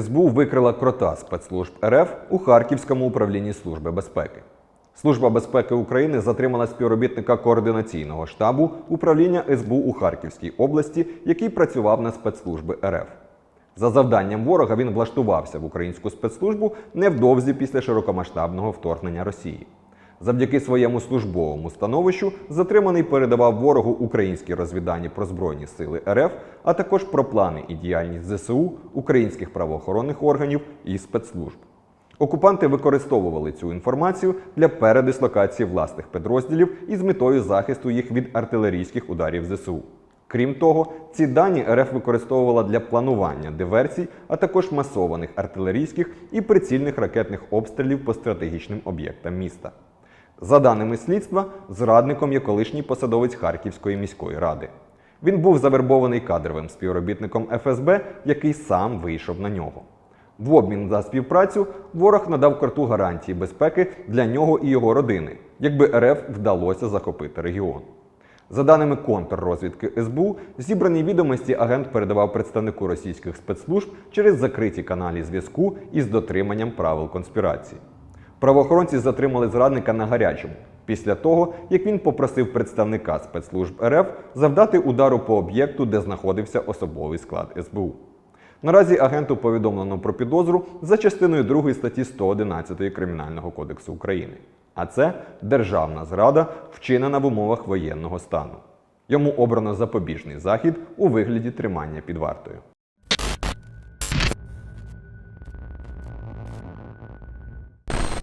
СБУ викрила крота спецслужб РФ у Харківському управлінні Служби безпеки. Служба безпеки України затримала співробітника координаційного штабу управління СБУ у Харківській області, який працював на спецслужби РФ. За завданням ворога він влаштувався в українську спецслужбу невдовзі після широкомасштабного вторгнення Росії. Завдяки своєму службовому становищу затриманий передавав ворогу українські розвіддані про збройні сили РФ, а також про плани і діяльність ЗСУ, українських правоохоронних органів і спецслужб. Окупанти використовували цю інформацію для передислокації власних підрозділів із метою захисту їх від артилерійських ударів ЗСУ. Крім того, ці дані РФ використовувала для планування диверсій, а також масованих артилерійських і прицільних ракетних обстрілів по стратегічним об'єктам міста. За даними слідства, зрадником є колишній посадовець Харківської міської ради. Він був завербований кадровим співробітником ФСБ, який сам вийшов на нього. В обмін за співпрацю ворог надав карту гарантії безпеки для нього і його родини, якби РФ вдалося захопити регіон. За даними контррозвідки СБУ, зібрані відомості агент передавав представнику російських спецслужб через закриті каналі зв'язку із дотриманням правил конспірації. Правоохоронці затримали зрадника на гарячому після того, як він попросив представника спецслужб РФ завдати удару по об'єкту, де знаходився особовий склад СБУ. Наразі агенту повідомлено про підозру за частиною 2 статті 111 Кримінального кодексу України. А це державна зрада, вчинена в умовах воєнного стану. Йому обрано запобіжний захід у вигляді тримання під вартою.